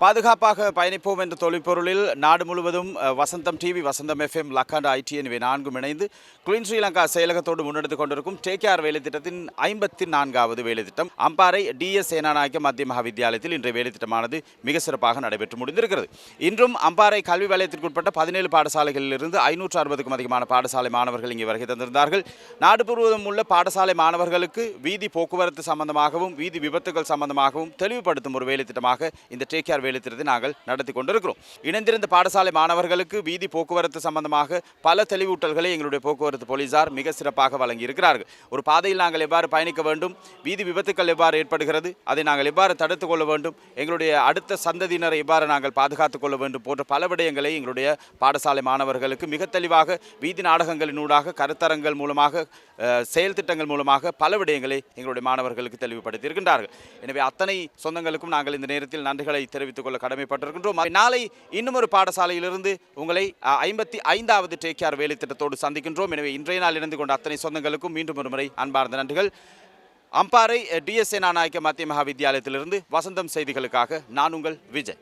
பாதுகாப்பாக பயணிப்போம் என்ற தொழிற்பொருளில் நாடு முழுவதும் வசந்தம் டிவி வசந்தம் எஃப்எம் லக்காண்ட் ஐடிஎன் இவை நான்கும் இணைந்து குளின் ஸ்ரீலங்கா செயலகத்தோடு முன்னெடுத்துக் கொண்டிருக்கும் டேகேஆர் கேர் வேலை திட்டத்தின் ஐம்பத்தி நான்காவது வேலை திட்டம் அம்பாறை டிஎஸ் சேனாநாயக்க மத்திய மகாவித்தியாலயத்தில் இன்றைய வேலை திட்டமானது மிக சிறப்பாக நடைபெற்று முடிந்திருக்கிறது. இன்றும் அம்பாறை கல்வி வலயத்திற்குட்பட்ட பதினேழு பாடசாலைகளிலிருந்து ஐநூற்று அறுபதுக்கும் அதிகமான பாடசாலை மாணவர்கள் இங்கே வருகை தந்திருந்தார்கள். நாடு முழுவதும் உள்ள பாடசாலை மாணவர்களுக்கு வீதி போக்குவரத்து சம்பந்தமாகவும் வீதி விபத்துகள் சம்பந்தமாகவும் தெளிவுபடுத்தும் ஒரு வேலை திட்டமாக இந்த டேகேஆர் கேர் நாங்கள் நடத்தி கொண்டிருக்கிறோம். இணைந்திருந்த பாடசாலை மாணவர்களுக்கு வீதி போக்குவரத்து சம்பந்தமாக பல தெளிவூட்டல்களை எங்களுடைய போக்குவரத்து போலீசார் மிக சிறப்பாக வழங்கி இருக்கிறார்கள் ஒரு பாதையில் நாங்கள் எவ்வாறு பயணிக்க வேண்டும் வீதி விபத்துக்கள் எவ்வாறு ஏற்படுகிறது அதை நாங்கள் எவ்வாறு தடுத்துக் கொள்ள வேண்டும் எங்களுடைய அடுத்த சந்ததியினரை எவ்வாறு நாங்கள் பாதுகாத்துக் கொள்ள வேண்டும் போன்ற பல விடயங்களை எங்களுடைய பாடசாலை மாணவர்களுக்கு மிக தெளிவாக வீதி நாடகங்களினூடாக கருத்தரங்கள் மூலமாக செயல் திட்டங்கள் மூலமாக பல விடயங்களை எங்களுடைய மாணவர்களுக்கு தெளிவுபடுத்தியிருக்கின்றார்கள். எனவே அத்தனை சொந்தங்களுக்கும் நாங்கள் இந்த நேரத்தில் நன்றிகளை தெரிவித்துக் கொள்ள கடமைப்பட்டிருக்கின்றோம். நாளை இன்னும் ஒரு பாடசாலையிலிருந்து உங்களை ஐம்பத்தி ஐந்தாவது டேக் கேர் வேலை திட்டத்தோடு சந்திக்கின்றோம். எனவே இன்றைய நாள் இணைந்து கொண்ட அத்தனை சொந்தங்களுக்கும் மீண்டும் ஒரு முறை அன்பார்ந்த நன்றிகள். அம்பாறை டிஎஸ்ஏ நாயக்க மத்திய மகாவித்தியாலயத்திலிருந்து வசந்தம் செய்திகளுக்காக நான் உங்கள் விஜய்.